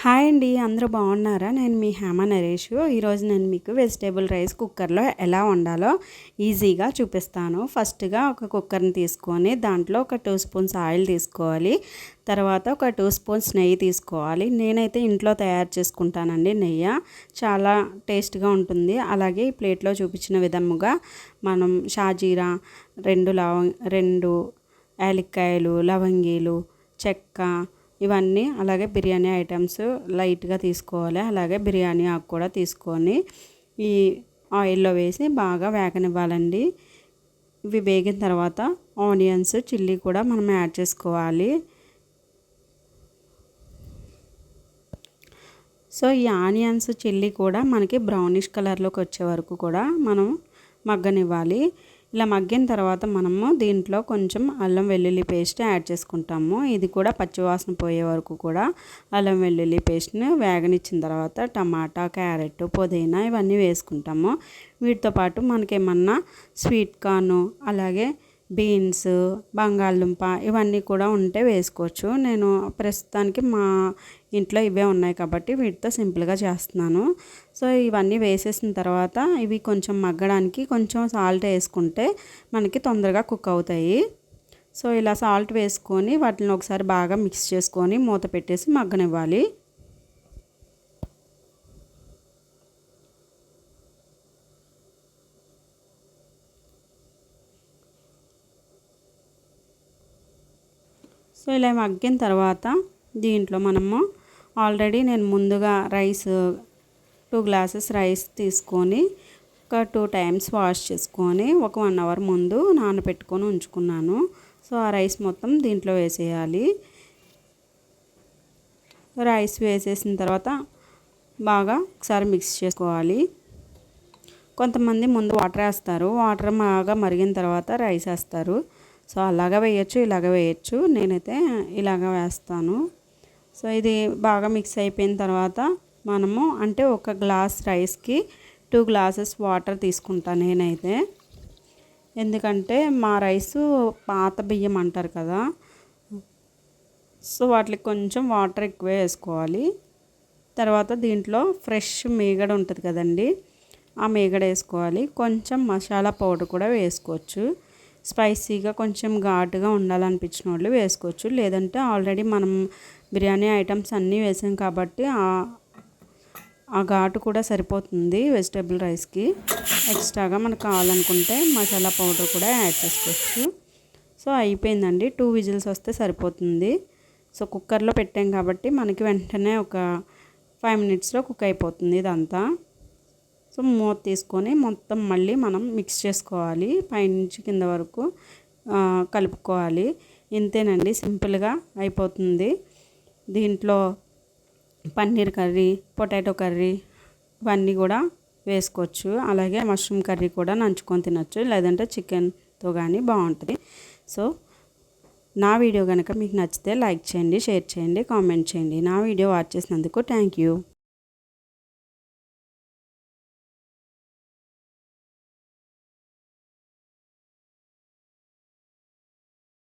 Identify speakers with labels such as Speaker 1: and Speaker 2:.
Speaker 1: Hi అండి అందరూ బాగున్నారా? నేను మీ హేమ నరేష్. ఈరోజు నేను మీకు వెజిటేబుల్ రైస్ కుక్కర్లో ఎలా వండాలో ఈజీగా చూపిస్తాను. ఫస్ట్గా ఒక కుక్కర్ని తీసుకొని దాంట్లో ఒక టూ స్పూన్స్ ఆయిల్ తీసుకోవాలి. తర్వాత ఒక టూ స్పూన్స్ నెయ్యి తీసుకోవాలి. నేనైతే ఇంట్లో తయారు చేసుకుంటానండి నెయ్యి. చాలా టేస్ట్గా ఉంటుంది. అలాగే ఈ ప్లేట్లో చూపించిన విధముగా మనం షాజీరా రెండు లవంగ్ రెండు యాలక్కాయలు లవంగీలు చెక్క ఇవన్నీ అలాగే బిర్యానీ ఐటమ్స్ లైట్గా తీసుకోవాలి. అలాగే బిర్యానీ ఆకు కూడా తీసుకొని ఈ ఆయిల్లో వేసి బాగా వేగనివ్వాలండి. ఇవి వేగిన తర్వాత ఆనియన్స్ చిల్లీ కూడా మనం యాడ్ చేసుకోవాలి. సో ఈ ఆనియన్స్ చిల్లీ కూడా మనకి బ్రౌనిష్ కలర్లోకి వచ్చే వరకు కూడా మనం మగ్గనివ్వాలి. ఇలా మగ్గిన తర్వాత మనము దీంట్లో కొంచెం అల్లం వెల్లుల్లి పేస్ట్ యాడ్ చేసుకుంటాము. ఇది కూడా పచ్చివాసన పోయే వరకు కూడా అల్లం వెల్లుల్లి పేస్ట్ని వేగనిచ్చిన తర్వాత టమాటా క్యారెట్ పుదీనా ఇవన్నీ వేసుకుంటాము. వీటితో పాటు మనకేమన్నా స్వీట్ కార్న్ అలాగే బీన్స్ బంగాళదుంప ఇవన్నీ కూడా ఉంటే వేసుకోవచ్చు. నేను ప్రస్తుతానికి మా ఇంట్లో ఇవే ఉన్నాయి కాబట్టి వీటితో సింపుల్గా చేస్తున్నాను. సో ఇవన్నీ వేసేసిన తర్వాత ఇవి కొంచెం మగ్గడానికి కొంచెం సాల్ట్ వేసుకుంటే మనకి తొందరగా కుక్ అవుతాయి. సో ఇలా సాల్ట్ వేసుకొని వాటిని ఒకసారి బాగా మిక్స్ చేసుకొని మూత పెట్టేసి మగ్గనివ్వాలి. సో ఇలా మగ్గిన తర్వాత దీంట్లో మనము ఆల్రెడీ నేను ముందుగా రైస్ టూ గ్లాసెస్ రైస్ తీసుకొని ఒక టూ టైమ్స్ వాష్ చేసుకొని ఒక వన్ అవర్ ముందు నానబెట్టుకొని ఉంచుకున్నాను. సో ఆ రైస్ మొత్తం దీంట్లో వేసేయాలి. రైస్ వేసేసిన తర్వాత బాగా ఒకసారి మిక్స్ చేసుకోవాలి. కొంతమంది ముందు వాటర్ వేస్తారు. వాటర్ బాగా మరిగిన తర్వాత రైస్ వేస్తారు. సో అలాగ వేయచ్చు ఇలాగ వేయచ్చు. నేనైతే ఇలాగ వేస్తాను. సో ఇది బాగా మిక్స్ అయిపోయిన తర్వాత మనము అంటే ఒక గ్లాస్ రైస్కి టూ గ్లాసెస్ వాటర్ తీసుకుంటాను నేనైతే. ఎందుకంటే మా రైస్ పాత బియ్యం అంటారు కదా సో వాటికి కొంచెం వాటర్ ఎక్కువ వేసుకోవాలి. తర్వాత దీంట్లో ఫ్రెష్ మీగడ ఉంటుంది కదండి ఆ మీగడ వేసుకోవాలి. కొంచెం మసాలా పౌడర్ కూడా వేసుకోవచ్చు. స్పైసీగా కొంచెం ఘాటుగా ఉండాలనిపించిన వాళ్ళు వేసుకోవచ్చు. లేదంటే ఆల్రెడీ మనం బిర్యానీ ఐటమ్స్ అన్నీ వేసాం కాబట్టి ఆ ఘాటు కూడా సరిపోతుంది వెజిటేబుల్ రైస్కి. ఎక్స్ట్రాగా మనకు కావాలనుకుంటే మసాలా పౌడర్ కూడా యాడ్ చేసుకోవచ్చు. సో అయిపోయిందండి. టూ విజిల్స్ వస్తే సరిపోతుంది. సో కుక్కర్లో పెట్టాం కాబట్టి మనకి వెంటనే ఒక ఫైవ్ మినిట్స్లో కుక్ అయిపోతుంది ఇదంతా. సో మూత తీసుకొని మొత్తం మళ్ళీ మనం మిక్స్ చేసుకోవాలి. పైనుంచి కింద వరకు కలుపుకోవాలి. ఇంతేనండి సింపుల్గా అయిపోతుంది. దీంట్లో పన్నీర్ కర్రీ పొటాటో కర్రీ ఇవన్నీ కూడా వేసుకోవచ్చు. అలాగే మష్రూమ్ కర్రీ కూడా నంచుకొని తినచ్చు. లేదంటే చికెన్తో కానీ బాగుంటుంది సో నా వీడియో కనుక మీకు నచ్చితే లైక్ చేయండి షేర్ చేయండి కామెంట్ చేయండి. నా వీడియో వాచ్ చేసినందుకు థ్యాంక్ యూ.